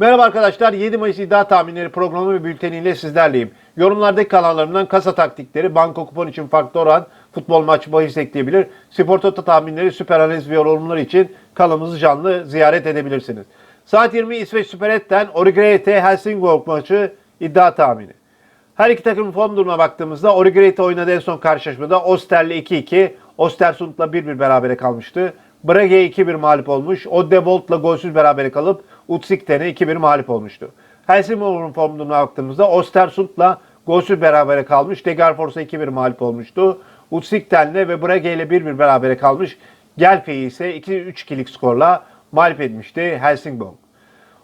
Merhaba arkadaşlar. 7 Mayıs iddia tahminleri programı ve bülteniyle sizlerleyim. Yorumlardaki kanallarımdan kasa taktikleri, banko kupon için farklı oran, futbol maçı bahis ekleyebilir. Spor Toto tahminleri, süper analiz ve yorumlar için kanalımızı canlı ziyaret edebilirsiniz. Saat 20 İsveç Süper Et'ten Origrete Helsingborg maçı iddia tahmini. Her iki takımın form durumuna baktığımızda Origrete oynadığı en son karşılaşmada Oster'le 2-2, Ostersund'la 1-1 berabere kalmıştı. Brage 2-1 mağlup olmuş. Oddebolt'la golsüz berabere kalıp Utsikten'e 2-1 mağlup olmuştu. Helsingborg'un form durumuna baktığımızda Ostersund'la golsüz berabere kalmış. Degerfors'a 2-1 mağlup olmuştu. Utsikten'le ve Brage ile 1-1 berabere kalmış. Gelfe'yi ise 2-3-2'lik skorla mağlup etmişti Helsingborg.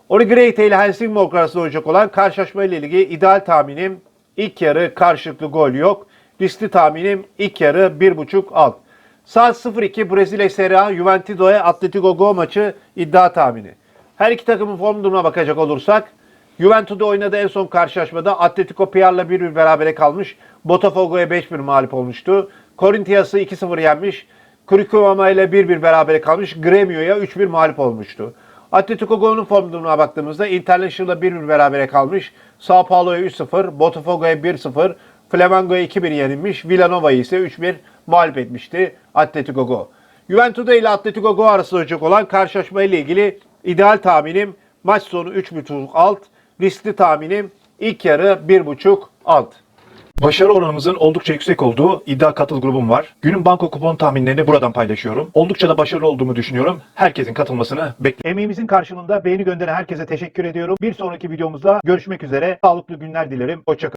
Origrete ile Helsingborg arasında olacak olan karşılaşma ile ilgili ideal tahminim ilk yarı karşılıklı gol yok. Riskli tahminim ilk yarı 1.5 alt. Saat 02 Brezilya Serie A Juventudo'ya Atletico Go maçı iddia tahmini. Her iki takımın form durumuna bakacak olursak Juventus'da oynadığı en son karşılaşmada Atletico Piar'la 1-1 berabere kalmış. Botafogo'ya 5-1 mağlup olmuştu. Corinthians'ı 2-0 yenmiş. Curicuma ile 1-1 berabere kalmış. Gremio'ya 3-1 mağlup olmuştu. Atletico Go'nun form durumuna baktığımızda International'la 1-1 berabere kalmış. Sao Paulo'ya 3-0, Botafogo'ya 1-0, Flamengo'ya 2-1 yenilmiş. Villanova'yı ise 3-1 mağlup etmişti Atletico Go. Juventude ile Atletico Go arasında olacak olan karşılaşma ile ilgili ideal tahminim maç sonu 3.5 alt, riskli tahminim ilk yarı 1.5 alt. Başarı oranımızın oldukça yüksek olduğu iddia katıl grubum var. Günün banko kupon tahminlerini buradan paylaşıyorum. Oldukça da başarılı olduğumu düşünüyorum. Herkesin katılmasını bekliyorum. Emeğimizin karşılığında beğeni gönderen herkese teşekkür ediyorum. Bir sonraki videomuzda görüşmek üzere. Sağlıklı günler dilerim. Hoşçakalın.